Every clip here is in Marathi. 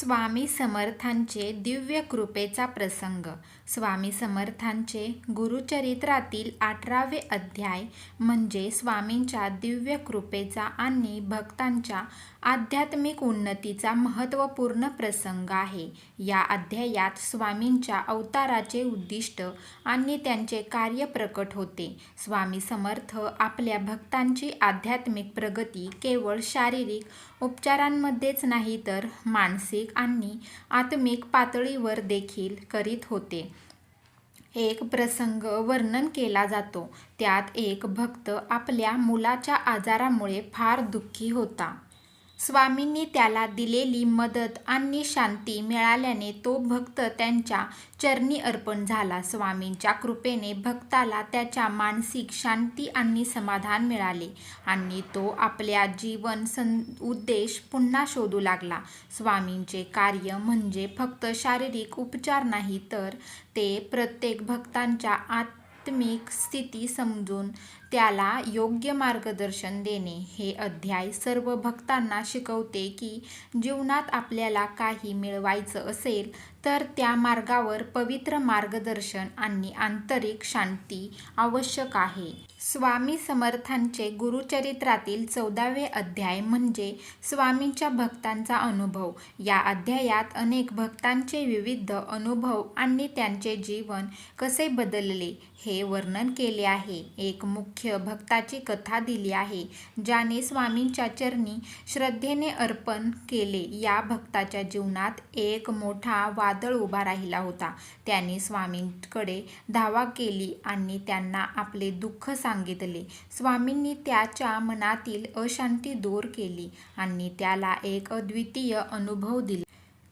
स्वामी समर्थांचे दिव्य कृपेचा प्रसंग. स्वामी समर्थांचे गुरुचरित्रातील अठरावे अध्याय म्हणजे स्वामींच्या दिव्य कृपेचा आणि भक्तांच्या आध्यात्मिक उन्नतीचा महत्त्वपूर्ण प्रसंग आहे. या अध्यायात स्वामींच्या अवताराचे उद्दिष्ट आणि त्यांचे कार्य प्रकट होते. स्वामी समर्थ आपल्या भक्तांची आध्यात्मिक प्रगती केवळ शारीरिक उपचारांमध्येच नाही तर मानसिक आणि आत्मिक पातळीवर देखील करीत होते. एक प्रसंग वर्णन केला जातो. त्यात एक भक्त आपल्या मुलाच्या आजारामुळे फार दुःखी होता. स्वामींनी त्याला दिलेली मदत आणि शांती मिळाल्याने तो भक्त त्यांच्या चरणी अर्पण झाला. स्वामींच्या कृपेने भक्ताला त्याच्या मानसिक शांती आणि समाधान मिळाले आणि तो आपल्या जीवन सं उद्देश पुन्हा शोधू लागला. स्वामींचे कार्य म्हणजे फक्त शारीरिक उपचार नाही तर ते प्रत्येक भक्तांच्या आत आत्मिक स्थिती समजून त्याला योग्य मार्गदर्शन देणे हे अध्याय सर्व भक्तांना शिकवते की जीवनात आपल्याला काही मिळवायचं असेल तर त्या मार्गावर पवित्र मार्गदर्शन आणि आंतरिक शांती आवश्यक आहे. स्वामी समर्थांचे गुरुचरित्रातील चौदावे अध्याय म्हणजे स्वामींच्या भक्तांचा अनुभव. या अध्यायात अनेक भक्तांचे विविध अनुभव आणि त्यांचे जीवन कसे बदलले हे वर्णन केले आहे. एक मुख्य भक्ताची कथा दिली आहे ज्याने स्वामींच्या चरणी श्रद्धेने अर्पण केले. या भक्ताच्या जीवनात एक मोठा वा वादळ उभा राहिला होता. त्याने स्वामींकडे धावा केली आणि त्यांना आपले दुःख सांगितले. स्वामींनी त्याच्या मनातील अशांती दूर केली आणि त्याला एक अद्वितीय अनुभव दिला.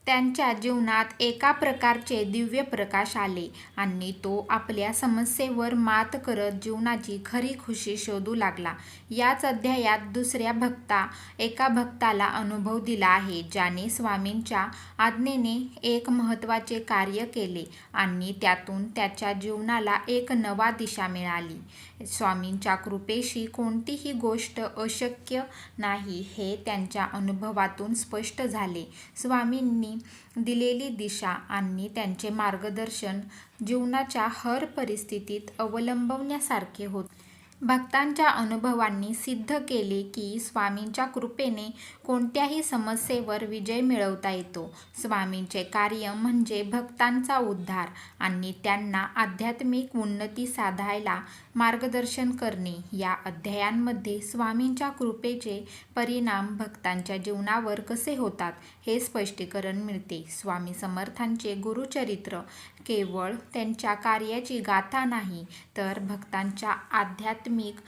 त्यांच्या जीवनात एका प्रकारचे दिव्य प्रकाश आले आणि तो आपल्या समस्येवर मात करत जीवनाची खरी खुशी शोधू लागला. याच अध्यायात दुसऱ्या भक्ता एका भक्ताला अनुभव दिला आहे ज्याने स्वामींच्या आज्ञेने एक महत्त्वाचे कार्य केले आणि त्यातून त्याच्या जीवनाला एक नवा दिशा मिळाली. स्वामींच्या कृपेशी कोणतीही गोष्ट अशक्य नाही हे त्यांच्या अनुभवातून स्पष्ट झाले. स्वामींनी दिलेली दिशा आणि त्यांचे मार्गदर्शन जीवनाच्या हर परिस्थितीत अवलंबवण्यासारखे होते. भक्तांच्या अनुभवांनी सिद्ध केले की स्वामींच्या कृपेने कोणत्याही समस्येवर विजय मिळवता येतो. स्वामींचे कार्य म्हणजे भक्तांचा उद्धार आणि त्यांना आध्यात्मिक उन्नती साधायला मार्गदर्शन करणे. या अध्यायांमध्ये स्वामींच्या कृपेचे परिणाम भक्तांच्या जीवनावर कसे होतात हे स्पष्टीकरण मिळते. स्वामी समर्थांचे गुरुचरित्र केवळ त्यांच्या कार्याची गाथा नाही तर भक्तांच्या आध्यात्मिक एकात्मिक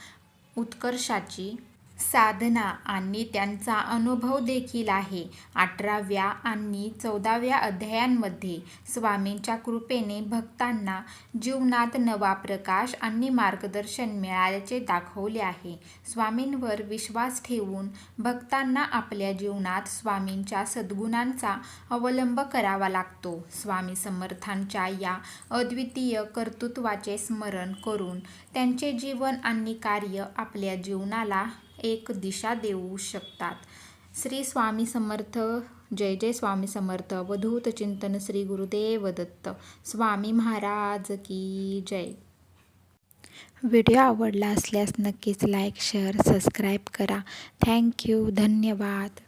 उत्कर्षाची साधना आणि त्यांचा अनुभव देखील आहे. अठराव्या आणि चौदाव्या अध्यायांमध्ये स्वामींच्या कृपेने भक्तांना जीवनात नवा प्रकाश आणि मार्गदर्शन मिळाल्याचे दाखवले आहे. स्वामींवर विश्वास ठेवून भक्तांना आपल्या जीवनात स्वामींच्या सद्गुणांचा अवलंब करावा लागतो. स्वामी समर्थांच्या या अद्वितीय कर्तृत्वाचे स्मरण करून त्यांचे जीवन आणि कार्य आपल्या जीवनाला एक दिशा देऊ शकतात. श्री स्वामी समर्थ जय जय स्वामी समर्थ वधूत चिंतन श्री गुरुदेव दत्त स्वामी महाराज की जय. व्हिडिओ आवडला असल्यास नक्कीच लाईक शेअर सबस्क्राईब करा. थँक्यू धन्यवाद.